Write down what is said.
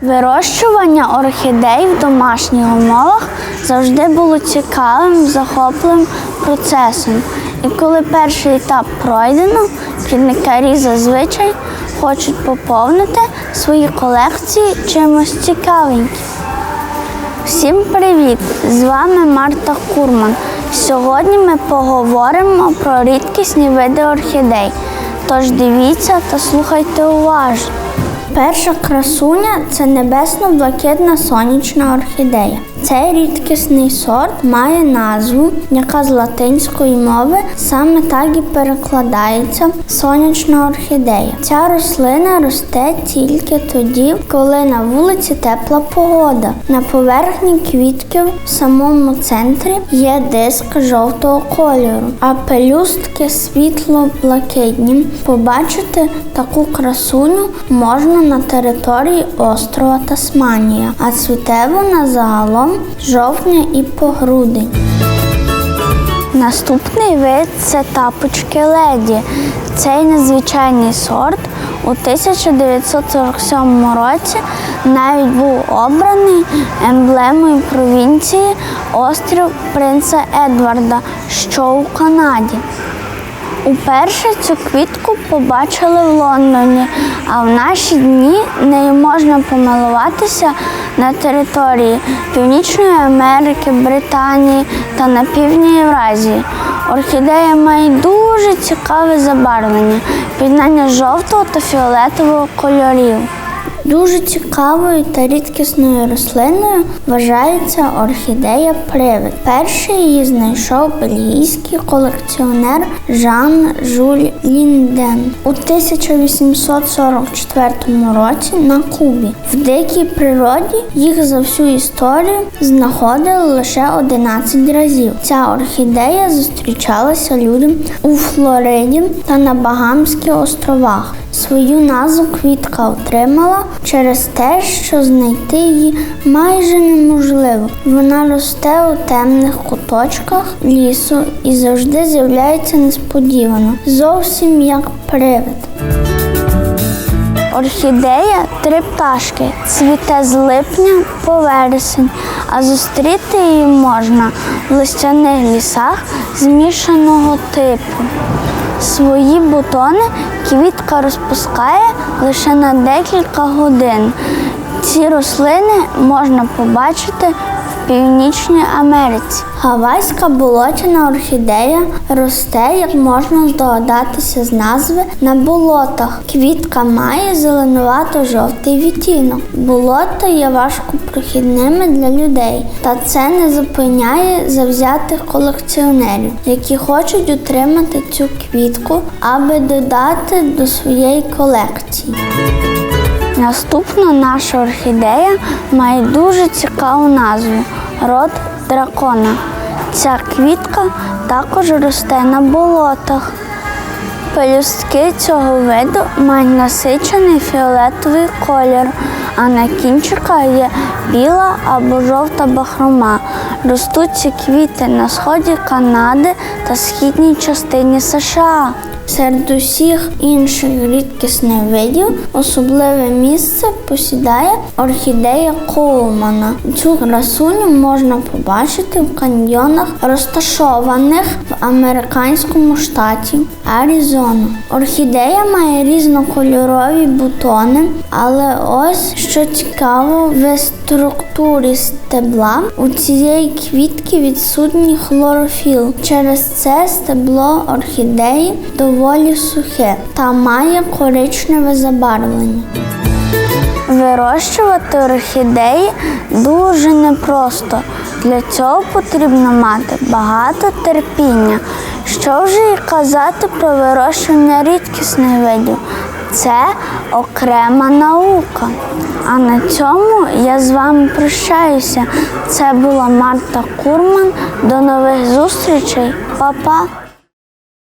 Вирощування орхідей в домашніх умовах завжди було цікавим, захопливим процесом. І коли перший етап пройдено, квітникарі зазвичай хочуть поповнити свої колекції чимось цікавеньким. Всім привіт! З вами Марта Курман. Сьогодні ми поговоримо про рідкісні види орхідей. Тож дивіться та слухайте уважно. Перша красуня це небесно-блакитна сонячна орхідея. Цей рідкісний сорт має назву, яка з латинської мови саме так і перекладається сонячна орхідея. Ця рослина росте тільки тоді, коли на вулиці тепла погода. На поверхні квітків в самому центрі є диск жовтого кольору, а пелюстки світло-блакитні. Побачити таку красуню можна на території острова Тасманія, а цвіте вона загалом з жовтня і по грудень. Наступний вид це тапочки леді. Цей незвичайний сорт у 1947 році навіть був обраний емблемою провінції острів Принца Едварда, що у Канаді. Уперше цю квітку побачили в Лондоні, а в наші дні нею можна помилуватися на території Північної Америки, Британії та на півдні Євразії. Орхідея має дуже цікаве забарвлення, поєднання жовтого та фіолетового кольорів. Дуже цікавою та рідкісною рослиною вважається орхідея привид. Перший її знайшов бельгійський колекціонер Жан Жуль Лінден у 1844 році на Кубі. В дикій природі їх за всю історію знаходили лише 11 разів. Ця орхідея зустрічалася людям у Флориді та на Багамських островах. Свою назву квітка отримала через те, що знайти її майже неможливо. Вона росте у темних куточках лісу і завжди з'являється несподівано, зовсім як привид. Орхідея три пташки, цвіте з липня по вересень, а зустріти її можна в листяних лісах змішаного типу. Свої бутони квітка розпускає лише на декілька годин. Ці рослини можна побачити Північній Америці. Гавайська болотяна орхідея росте, як можна здогадатися з назви, на болотах. Квітка має зеленувато-жовтий відтінок. Болота є важкопрохідними для людей, та це не зупиняє завзятих колекціонерів, які хочуть утримати цю квітку, аби додати до своєї колекції. Наступна наша орхідея має дуже цікаву назву род дракона. Ця квітка також росте на болотах. Пелюстки цього виду мають насичений фіолетовий колір, а на кінчиках є біла або жовта бахрома. Ростуть ці квіти на сході Канади та східній частині США. Серед усіх інших рідкісних видів особливе місце посідає орхідея Коулмана. Цю красуню можна побачити в каньйонах, розташованих в американському штаті Аризона. Орхідея має різнокольорові бутони, але ось що цікаво, в структурі стебла у цієї квітки відсутній хлорофіл. Через це стебло орхідеї доволі сухе та має коричневе забарвлення. Вирощувати орхідеї дуже непросто. Для цього потрібно мати багато терпіння. Що вже і казати про вирощування рідкісних видів? Це окрема наука. А на цьому я з вами прощаюся. Це була Марта Курман. До нових зустрічей, Па-па!